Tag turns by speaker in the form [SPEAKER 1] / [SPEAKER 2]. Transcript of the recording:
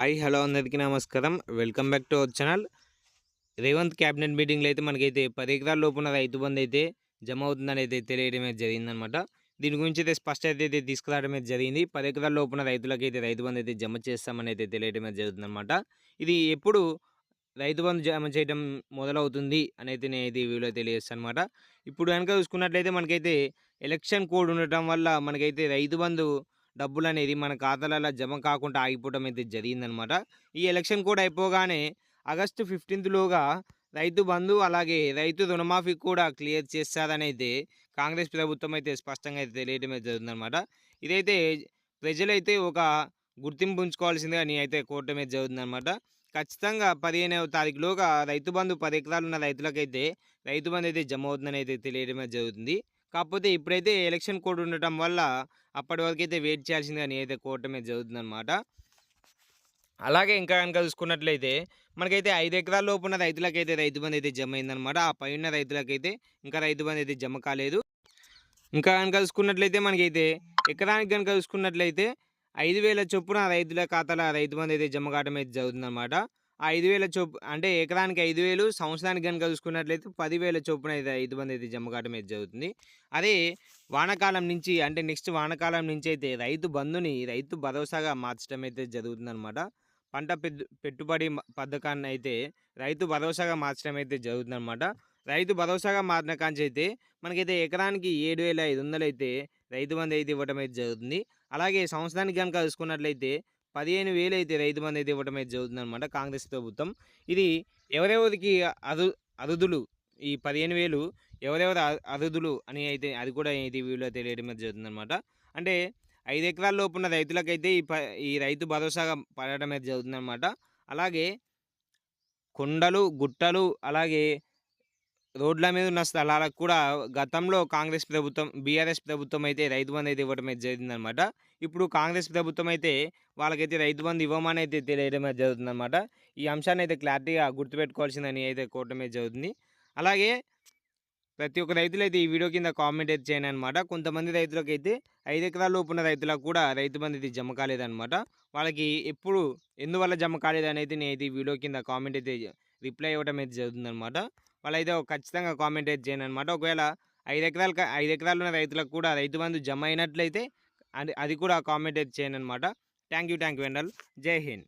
[SPEAKER 1] I hello అందరికీ నమస్కారం. Welcome back to our channel. Revanth cabinet మీటింగ్లో అయితే మనకైతే పది ఎకరాల లోపున రైతు బంధు అయితే జమ అవుతుందని అయితే తెలియడం అయితే జరిగిందనమాట దీని గురించి అయితే స్పష్టత అయితే తీసుకురావడం అయితే జరిగింది. పది ఎకరాల లోపున రైతులకైతే రైతు బంధు అయితే జమ చేస్తామని అయితే తెలియడం అయితే ఇది ఎప్పుడు రైతు బంధు జమ చేయడం మొదలవుతుంది అనేది నేను అయితే ఈ వీడియో తెలియజేస్తాను అనమాట ఇప్పుడు కనుక చూసుకున్నట్లయితే మనకైతే ఎలక్షన్ కోడ్ ఉండటం వల్ల మనకైతే రైతు బంధు డబ్బులు అనేది మన ఖాతాలలో జమ కాకుండా ఆగిపోవడం అయితే జరిగిందనమాట. ఈ ఎలక్షన్ కూడా అయిపోగానే ఆగస్టు ఫిఫ్టీన్త్లోగా రైతు బంధు అలాగే రైతు రుణమాఫీ కూడా క్లియర్ చేస్తారని అయితే కాంగ్రెస్ ప్రభుత్వం అయితే స్పష్టంగా అయితే తెలియడం జరుగుతుందనమాట ఇదైతే ప్రజలైతే ఒక గుర్తింపు ఉంచుకోవాల్సిందిగా నేను అయితే కోరటం అయితే జరుగుతుందనమాట ఖచ్చితంగా పదిహేనవ తారీఖులోగా రైతు బంధు పది ఎకరాలు ఉన్న రైతులకైతే రైతు బంధు అయితే జమ అవుతుందని అయితే తెలియడమే జరుగుతుంది. కాకపోతే ఇప్పుడైతే ఎలక్షన్ కోడ్ ఉండటం వల్ల అప్పటి వరకు అయితే వెయిట్ చేయాల్సిందిగా నేనైతే కోరటమే జరుగుతుందనమాట అలాగే ఇంకా కనుక చూసుకున్నట్లయితే మనకైతే ఐదు ఎకరాల లోపు ఉన్న రైతులకైతే రైతు బంధు అయితే జమ అయిందనమాట ఆ ఉన్న రైతులకైతే ఇంకా రైతు బంధు అయితే జమ కాలేదు. ఇంకా కనుక చూసుకున్నట్లయితే మనకైతే ఎకరానికి కనుక చూసుకున్నట్లయితే ఐదు వేల చొప్పున రైతుల ఖాతాలో రైతు బంధు అయితే జమ కావడం అయితే జరుగుతుందన్నమాట. ఆ ఐదు వేల చొప్పు అంటే ఎకరానికి ఐదు వేలు సంవత్సరానికి కనుక చూసుకున్నట్లయితే పదివేల చొప్పున అయితే ఐదు మంది అయితే జమ కావడం అయితే జరుగుతుంది. అదే వానాకాలం నుంచి అంటే నెక్స్ట్ వానాకాలం నుంచి అయితే రైతు బంధుని రైతు భరోసాగా మార్చడం అయితే జరుగుతుందన్నమాట. పంట పెట్టుబడి పథకాన్ని అయితే రైతు భరోసాగా మార్చడం అయితే జరుగుతుందన్నమాట. రైతు భరోసాగా మారిన కాంచి అయితే మనకైతే ఎకరానికి ఏడు వేల ఐదు వందలు అయితే రైతు బంధు అయితే ఇవ్వడం అయితే జరుగుతుంది. అలాగే సంవత్సరానికి కనుక చూసుకున్నట్లయితే పదిహేను వేలు అయితే రైతు బంధు అయితే ఇవ్వడం అయితే జరుగుతుందన్నమాట కాంగ్రెస్ ప్రభుత్వం. ఇది ఎవరెవరికి అరు అరుదులు ఈ పదిహేను వేలు ఎవరెవరు అరుదులు అని అయితే అది కూడా ఇది వీడియో తెలియడం అయితే జరుగుతుందన్నమాట. అంటే ఐదు ఎకరాల లోపు ఉన్న రైతులకైతే ఈ ప ఈ రైతు భరోసాగా పడడం అయితే జరుగుతుందన్నమాట. అలాగే కొండలు గుట్టలు అలాగే రోడ్ల మీద ఉన్న స్థలాలకు కూడా గతంలో కాంగ్రెస్ ప్రభుత్వం బీఆర్ఎస్ ప్రభుత్వం అయితే రైతు బంధు అయితే ఇవ్వడం అయితే జరిగిందనమాట. ఇప్పుడు కాంగ్రెస్ ప్రభుత్వం అయితే వాళ్ళకైతే రైతు బంధు ఇవ్వమని అయితే తెలియడం అయితే జరుగుతుందన్నమాట ఈ అంశాన్ని అయితే క్లారిటీగా గుర్తుపెట్టుకోవాల్సిందని అయితే కోరటం అయితే జరుగుతుంది. అలాగే ప్రతి ఒక్క రైతులు అయితే ఈ వీడియో కింద కామెంట్ అయితే చేయను అనమాట. కొంతమంది రైతులకు అయితే ఐదు ఎకరాల లోపు ఉన్న రైతులకు కూడా రైతు బంధు ఇది జమ కాలేదన్నమాట వాళ్ళకి ఎప్పుడు ఎందువల్ల జమ కాలేదు అయితే నేను అయితే ఈ వీడియో కింద కామెంట్ అయితే రిప్లై ఇవ్వడం అయితే జరుగుతుందన్నమాట వాళ్ళైతే ఖచ్చితంగా కామెంట్ అయితే చేయను అనమాట ఒకవేళ ఐదు ఎకరాలు ఐదు ఎకరాలు ఉన్న రైతులకు కూడా రైతు బంధు జమ అయినట్లయితే అది అది కూడా కామెంట్ అయితే చేయను అనమాట థ్యాంక్ యూ థ్యాంక్ యూ అండల్ జై హింద్.